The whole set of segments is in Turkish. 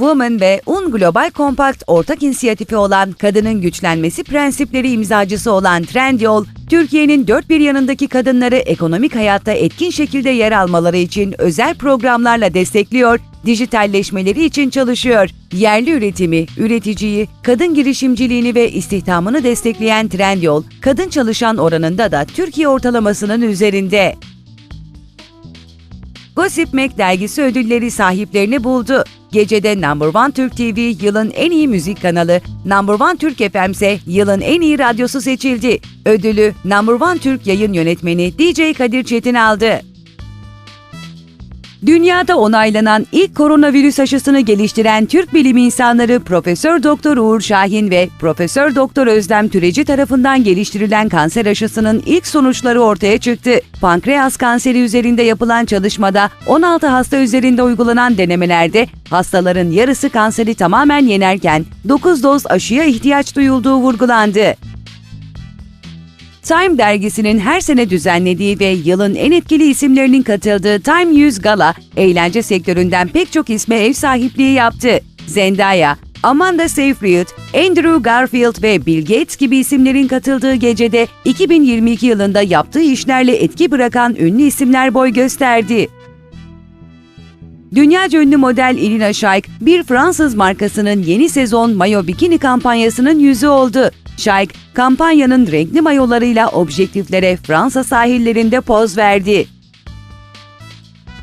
Woman ve Un Global Compact ortak inisiyatifi olan Kadının Güçlenmesi prensipleri imzacısı olan Trendyol, Türkiye'nin dört bir yanındaki kadınları ekonomik hayatta etkin şekilde yer almaları için özel programlarla destekliyor, dijitalleşmeleri için çalışıyor. Yerli üretimi, üreticiyi, kadın girişimciliğini ve istihdamını destekleyen Trendyol, kadın çalışan oranında da Türkiye ortalamasının üzerinde. Gossip Mac dergisi ödülleri sahiplerini buldu. Gecede Number One Türk TV yılın en iyi müzik kanalı, Number One Türk FM ise yılın en iyi radyosu seçildi. Ödülü Number One Türk yayın yönetmeni DJ Kadir Çetin aldı. Dünyada onaylanan ilk koronavirüs aşısını geliştiren Türk bilim insanları Profesör Doktor Uğur Şahin ve Profesör Doktor Özlem Türeci tarafından geliştirilen kanser aşısının ilk sonuçları ortaya çıktı. Pankreas kanseri üzerinde yapılan çalışmada 16 hasta üzerinde uygulanan denemelerde hastaların yarısı kanseri tamamen yenerken 9 doz aşıya ihtiyaç duyulduğu vurgulandı. Time dergisinin her sene düzenlediği ve yılın en etkili isimlerinin katıldığı Time 100 Gala, eğlence sektöründen pek çok isme ev sahipliği yaptı. Zendaya, Amanda Seyfried, Andrew Garfield ve Bill Gates gibi isimlerin katıldığı gecede 2022 yılında yaptığı işlerle etki bırakan ünlü isimler boy gösterdi. Dünyaca ünlü model Irina Shayk, bir Fransız markasının yeni sezon mayo bikini kampanyasının yüzü oldu. Shayk, kampanyanın renkli mayolarıyla objektiflere Fransa sahillerinde poz verdi.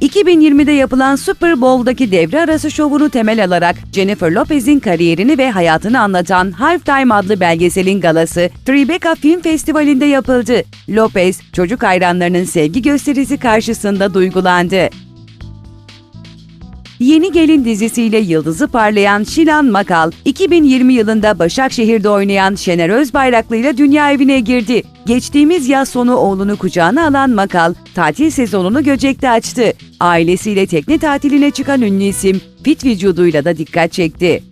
2020'de yapılan Super Bowl'daki devre arası şovunu temel alarak Jennifer Lopez'in kariyerini ve hayatını anlatan Halftime adlı belgeselin galası Tribeca Film Festivali'nde yapıldı. Lopez, çocuk hayranlarının sevgi gösterisi karşısında duygulandı. Yeni Gelin dizisiyle yıldızı parlayan Şilan Makal, 2020 yılında Başakşehir'de oynayan Şener Özbayraklı ile dünya evine girdi. Geçtiğimiz yaz sonu oğlunu kucağına alan Makal, tatil sezonunu Göcek'te açtı. Ailesiyle tekne tatiline çıkan ünlü isim, fit vücuduyla da dikkat çekti.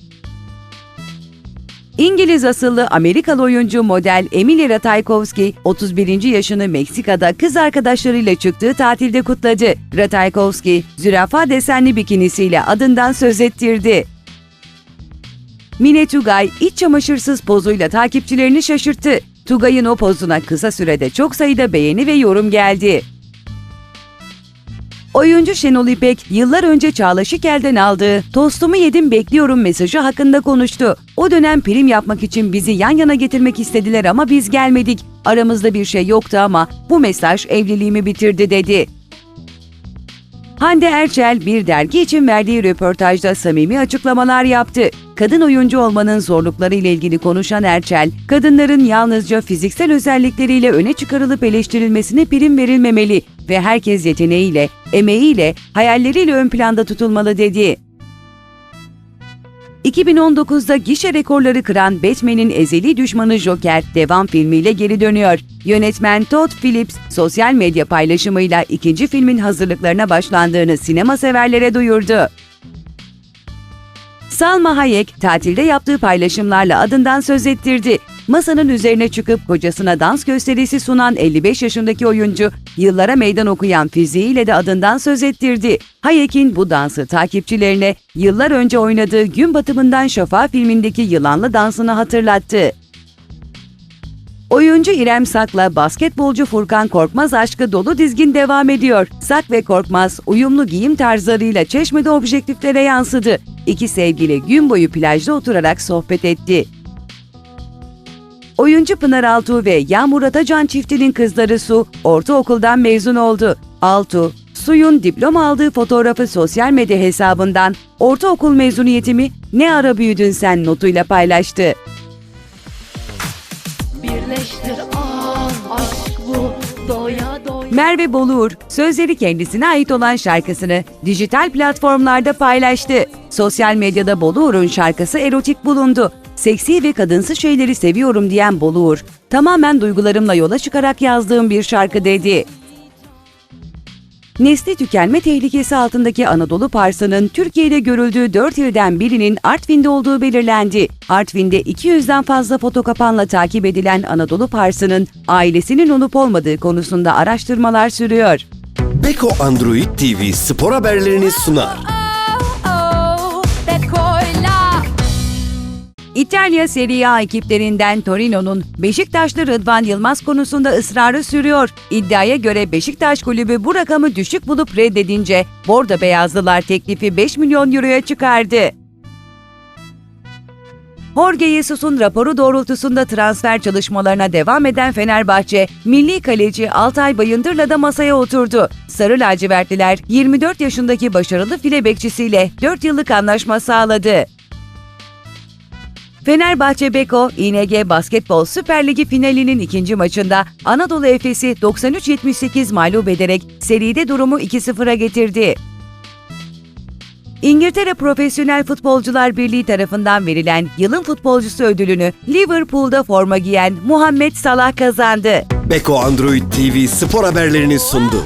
İngiliz asıllı Amerikalı oyuncu model Emilia Ratajkowski 31. yaşını Meksika'da kız arkadaşlarıyla çıktığı tatilde kutladı. Ratajkowski, zürafa desenli bikinisiyle adından söz ettirdi. Mine Tugay iç çamaşırsız pozuyla takipçilerini şaşırttı. Tugay'ın o pozuna kısa sürede çok sayıda beğeni ve yorum geldi. Oyuncu Şenol İpek yıllar önce Çağla Şikel'den aldığı "Tostumu yedim bekliyorum" mesajı hakkında konuştu. O dönem prim yapmak için bizi yan yana getirmek istediler ama biz gelmedik. Aramızda bir şey yoktu ama bu mesaj evliliğimi bitirdi dedi. Hande Erçel bir dergi için verdiği röportajda samimi açıklamalar yaptı. Kadın oyuncu olmanın zorlukları ile ilgili konuşan Erçel, kadınların yalnızca fiziksel özellikleriyle öne çıkarılıp eleştirilmesine prim verilmemeli ve herkes yeteneğiyle, emeğiyle, hayalleriyle ön planda tutulmalı dedi. 2019'da gişe rekorları kıran Batman'in ezeli düşmanı Joker devam filmiyle geri dönüyor. Yönetmen Todd Phillips sosyal medya paylaşımıyla ikinci filmin hazırlıklarına başlandığını sinema severlere duyurdu. Salma Hayek tatilde yaptığı paylaşımlarla adından söz ettirdi. Masanın üzerine çıkıp kocasına dans gösterisi sunan 55 yaşındaki oyuncu, yıllara meydan okuyan fiziğiyle de adından söz ettirdi. Hayek'in bu dansı takipçilerine yıllar önce oynadığı Gün Batımından Şafağı filmindeki yılanlı dansını hatırlattı. Oyuncu İrem Sak'la basketbolcu Furkan Korkmaz aşkı dolu dizgin devam ediyor. Sak ve Korkmaz uyumlu giyim tarzlarıyla çeşmede objektiflere yansıdı. İki sevgili gün boyu plajda oturarak sohbet etti. Oyuncu Pınar Altuğ ve Yağmur Atacan çiftinin kızları Su, ortaokuldan mezun oldu. Altuğ, Su'yun diploma aldığı fotoğrafı sosyal medya hesabından ortaokul mezuniyetimi ne ara büyüdün sen notuyla paylaştı. Birleştir ah aşk bu doya doya Merve Boluğur, sözleri kendisine ait olan şarkısını dijital platformlarda paylaştı. Sosyal medyada Boluğur'un şarkısı erotik bulundu. Seksi ve kadınsı şeyleri seviyorum diyen Boluğur, tamamen duygularımla yola çıkarak yazdığım bir şarkı dedi. Nesli tükenme tehlikesi altındaki Anadolu Parsı'nın Türkiye'de görüldüğü 4 ilden birinin Artvin'de olduğu belirlendi. Artvin'de 200'den fazla fotokapanla takip edilen Anadolu Parsı'nın ailesinin olup olmadığı konusunda araştırmalar sürüyor. Beko Android TV spor haberlerini sunar. İtalya Serie A ekiplerinden Torino'nun Beşiktaşlı Rıdvan Yılmaz konusunda ısrarı sürüyor. İddiaya göre Beşiktaş kulübü bu rakamı düşük bulup reddedince Bordo Beyazlılar teklifi 5 milyon euroya çıkardı. Jorge Jesus'un raporu doğrultusunda transfer çalışmalarına devam eden Fenerbahçe, milli kaleci Altay Bayındır'la da masaya oturdu. Sarı lacivertliler 24 yaşındaki başarılı file bekçisiyle 4 yıllık anlaşma sağladı. Fenerbahçe Beko, İNG Basketbol Süper Ligi finalinin ikinci maçında Anadolu Efes'i 93-78 mağlup ederek seride durumu 2-0'a getirdi. İngiltere Profesyonel Futbolcular Birliği tarafından verilen yılın futbolcusu ödülünü Liverpool'da forma giyen Muhammed Salah kazandı. Beko Android TV spor haberlerini sundu.